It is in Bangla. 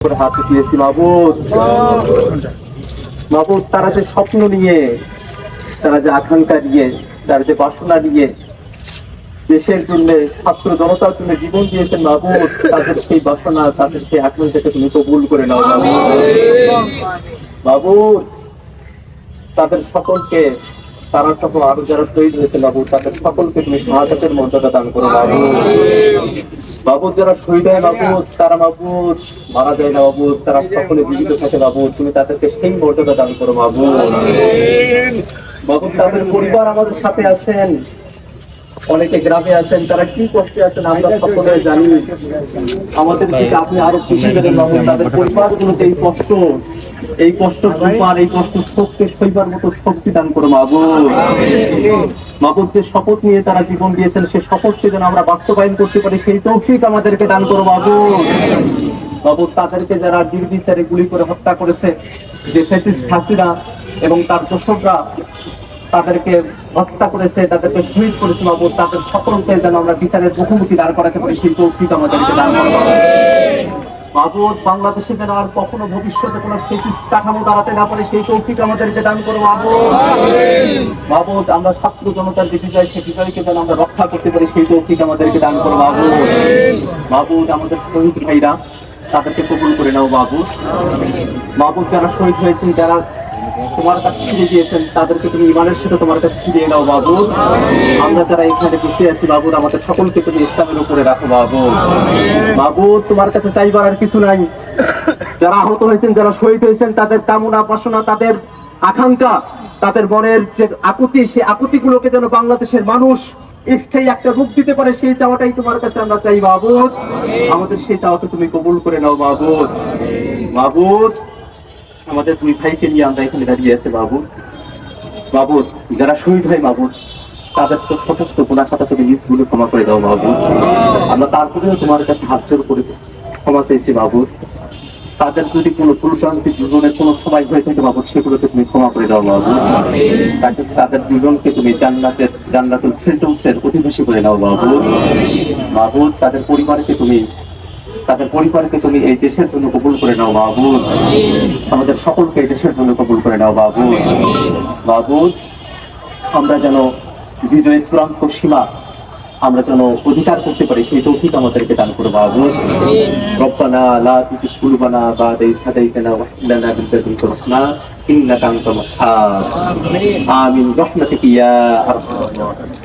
হাত উঠিয়েছি, মাবুদ। মাবুদ, তারা যে স্বপ্ন নিয়ে, তারা যে আকাঙ্ক্ষা নিয়ে, তারা যে বাসনা নিয়ে দেশের জন্য, ছাত্র জনতার জন্য জীবন দিয়েছেন মাবুদ, তাদের সেই বাসনা, তাদের সেই আকাঙ্ক্ষাকে তুমি কবুল করে নাও, মাবুদ। মাবুদ, তাদের সকলকে, তারা সহ আরও যারা শহীদ হয়েছে বাবু তাদের সকলকে তুমি শাহাদাতের মর্যাদা দান করো বাবু বাবু যারা শহীদ হয় বাবু তারা বাবু মারা যায় না বাবু তারা সকলে জীবিত থাকে বাবু তুমি তাদেরকে সেই মর্যাদা দান করো বাবু বাবু তাদের পরিবার আমাদের সাথে আছেন অনেকে গ্রামে আছেন তারা কি কষ্টে আছেন আমরা সকলে জানি। আমাদের আপনি আরও খুশি দেবেন বাবু তাদের পরিবার গুলোতে এই কষ্ট। এই কষ্ট বুঝবার এই কষ্ট শক্তি সইবার মতো শক্তি দান করো বাবু মাবুদ যে শপথ নিয়ে তারা জীবন দিয়েছেন সেই শপথকে যেন আমরা বাস্তবায়ন করতে পারি, সেই তৌফিক আমাদেরকে দান করো বাবু বাবু তাদেরকে যারা নির্বিচারে গুলি করে হত্যা করেছে, যে ফেসিস্ট হাসিনা এবং তার দোষকরা তাদেরকে হত্যা করেছে, তাদেরকে শহীদ করেছে বাবু তাদের সকলকে যেন আমরা বিচারের মুখোমুখি দাঁড় করাতে পারি, সেই তৌফিক আমাদেরকে দান করো বাবু। বাংলাদেশে যেন আর কখনো ভবিষ্যতে কোনো কাঠামো দাঁড়াতে না পারে, সেই তৌফিক আমাদেরকে দান করো মাবুদ আমরা ছাত্র জনতার যে বিজয় সে বিজয়কে যেন আমরা রক্ষা করতে পারি, সেই তৌফিক আমাদেরকে দান করো মাবুদ মাবুদ আমাদের শহীদ ভাইরা, তাদেরকে কবুল করে নাও, বাবু বাবু, যারা শহীদ হয়েছেন, যারা তোমার কাছে ফিরে গিয়েছেন, তাদেরকে তুমি ইমানের সাথে তোমার কাছে ফিরিয়ে নাও বাবু। আমরা যারা এখানে বসে আছি বাবুর আমাদের সকলকে তুমি ইসলামের উপরে রাখো বাবু। বাবু, তোমার কাছে চাইবার আর কিছু নাই। যারা আহত হয়েছেন, যারা শহীদ হয়েছেন, তাদের কামনা বাসনা, তাদের আকাঙ্ক্ষা, তাদের মনের যে আকুতি, সেই আকুতি গুলোকে যেন বাংলাদেশের মানুষ স্থায়ী একটা রূপ দিতে পারে, সেই চাওয়াটাই তোমার কাছে আমরা চাই বাবুদ আমাদের সেই চাওয়াকে তুমি কবুল করে নাও বাবুদ বাবুদ আমাদের দুই ভাইকে নিয়ে আমরা এখানে দাঁড়িয়ে আছে বাবু। বাবু, যারা শহীদ হয় বাবু, তাদের তো ছোট গুণা খাতা থেকে নিজগুলো ক্ষমা করে দাও বাবু। আমরা তারপরেও তোমার কাছে হাত জোর করে ক্ষমা চাইছি বাবু। তাদের যদি কোনো ভুলক্রান্তি জীবনের কোনো সময় হয়ে থাকে বাবু, সেগুলোকে তুমি ক্ষমা করে দাও বাবু। তাদের দুজনকে তুমি জান্নাতের, জান্নাতুল ফেরদৌসের অধিবাসী করে নাও বাবু। বাবু, তাদের পরিবারকে তুমি তাদের পরিবারকে তুমি এই দেশের জন্য কবুল করে নাও বাবুদ আমাদের সকলকে এই দেশের জন্য কবুল করে নাও বাবুদ বাবুদ আমরা যেন বিজয়ের চূড়ান্ত সীমা আমরা যেন অধিকার করতে পারি, সেই তৌফিক আমাদেরকে দান করো বাবুদ রব্বানা লা তুজিগ কুলুবানা বা'দা ইয হাদাইতানা ওয়া হাব লানা মিন রাহমা ইন্নাকা আমিন। ইয়া আরহামার রাহিমিন